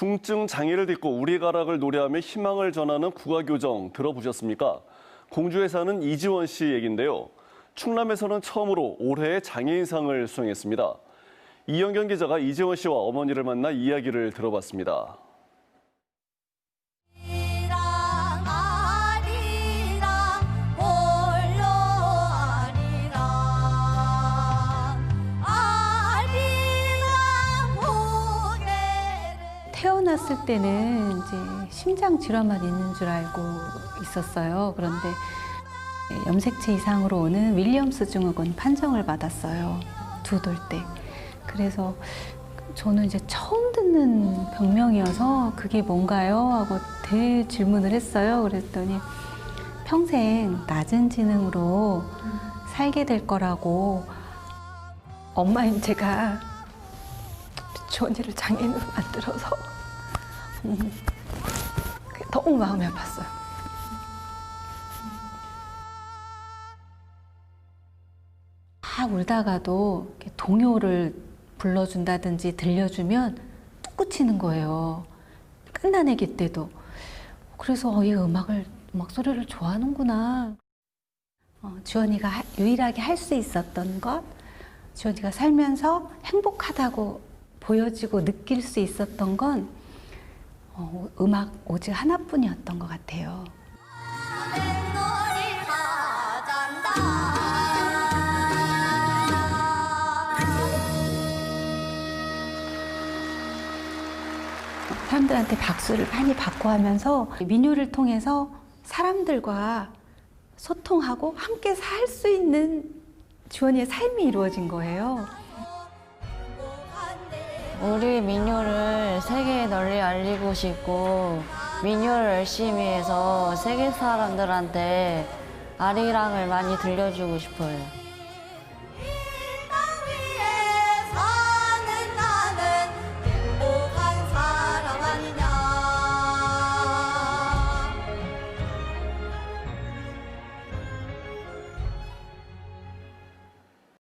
중증 장애를 딛고 우리 가락을 노래하며 희망을 전하는 국가교정 들어보셨습니까? 공주에 사는 이지원 씨 얘긴데요. 충남에서는 처음으로 올해의 장애인상을 수상했습니다. 이영경 기자가 이지원 씨와 어머니를 만나 이야기를 들어봤습니다. 태어났을 때는 이제 심장 질환만 있는 줄 알고 있었어요. 그런데 염색체 이상으로 오는 윌리엄스 증후군 판정을 받았어요. 두 돌 때. 그래서 저는 이제 처음 듣는 병명이어서 그게 뭔가요? 하고 대질문을 했어요. 그랬더니 평생 낮은 지능으로 살게 될 거라고 엄마인 제가 주원이를 장애인으로 만들어서 음, 그게 너무 마음이 아팠어요. 막 울다가도 동요를 불러준다든지 들려주면 뚝 그치는 거예요. 끝나내기 때도. 그래서 어, 얘 음악을 음악 소리를 좋아하는구나. 어, 주원이가 하- 유일하게 할 수 있었던 것, 주원이가 살면서 행복하다고 보여지고 느낄 수 있었던 건 어, 음악 오직 하나뿐이었던 것 같아요. 사람들한테 박수를 많이 받고 하면서 민요를 통해서 사람들과 소통하고 함께 살 수 있는 주원이의 삶이 이루어진 거예요. 우리 민요를 세계에 널리 알리고 싶고 민요를 열심히 해서 세계 사람들한테 아리랑을 많이 들려주고 싶어요.